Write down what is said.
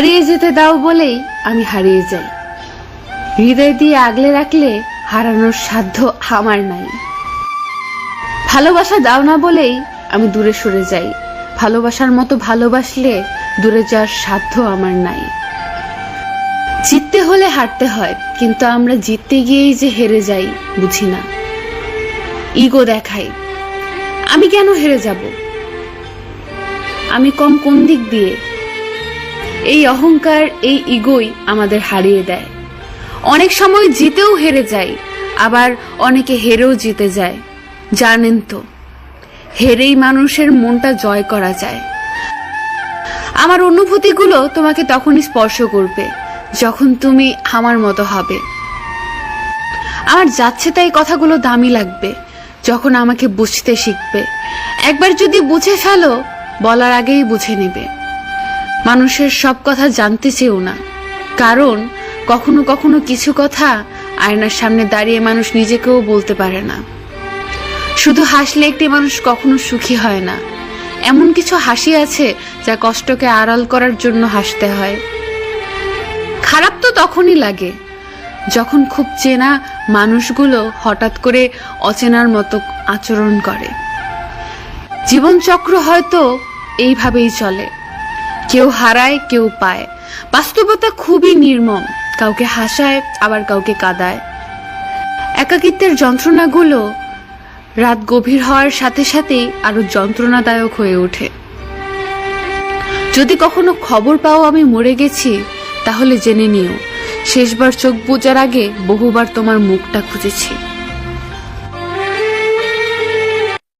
হারিয়ে যেতে দাও বলেই আমি হারিয়ে যাই। হৃদয় দিয়ে আগলে রাখলে হারানোর সাধ্য আমার নাই। ভালোবাসা দাও না বলেই আমি দূরে সরে যাই। ভালোবাসার মতো ভালোবাসলে দূরে যাওয়ার সাধ্য আমার নাই। জিততে হলে হারতে হয়, কিন্তু আমরা জিততে গিয়েই যে হেরে যাই, বুঝি না। ইগো দেখাই, আমি কেন হেরে যাব? আমি কম কোন দিক দিয়ে এই অহংকার, এই ইগোই আমাদের হারিয়ে দেয়। অনেক সময় জিতেও হেরে যায় আবার অনেকে হেরেও জিতে যায়। জানেন তো, হেরেই মানুষের মনটা জয় করা যায়। আমার অনুভূতিগুলো তোমাকে তখনই স্পর্শ করবে, যখন তুমি আমার মতো হবে। আমার যাচ্ছে তাই কথাগুলো দামি লাগবে, যখন আমাকে বুঝতে শিখবে। একবার যদি বুঝে ফেলো, বলার আগেই বুঝে নেবে। মানুষের সব কথা জানতে চেয়েও না। কারণ, কখনো কখনো কিছু কথা আয়নার সামনে দাঁড়িয়ে মানুষ নিজেকেও বলতে পারে না। শুধু হাসলে একটি মানুষ কখনো সুখী হয় না। এমন কিছু হাসি আছে যা কষ্টকে আড়াল করার জন্য হাসতে হয়। খারাপ তো তখনই লাগে, যখন খুব চেনা মানুষগুলো হঠাৎ করে অচেনার মতো আচরণ করে। জীবনচক্র হয়তো এইভাবেই চলে। কেউ হারায়, কেউ পায়। বাস্তবতা খুবই নির্মম, কাউকে হাসায়, আবার কাউকে কাদায়। একাকিত্বের যন্ত্রণাগুলো রাত গভীর হওয়ার সাথে সাথেই আরও যন্ত্রণাদায়ক হয়ে ওঠে। যদি কখনো খবর পাও আমি মরে গেছি, তাহলে জেনে নিও, শেষবার চোখ বোঝার আগে বহুবার তোমার মুখটা খুঁজেছি।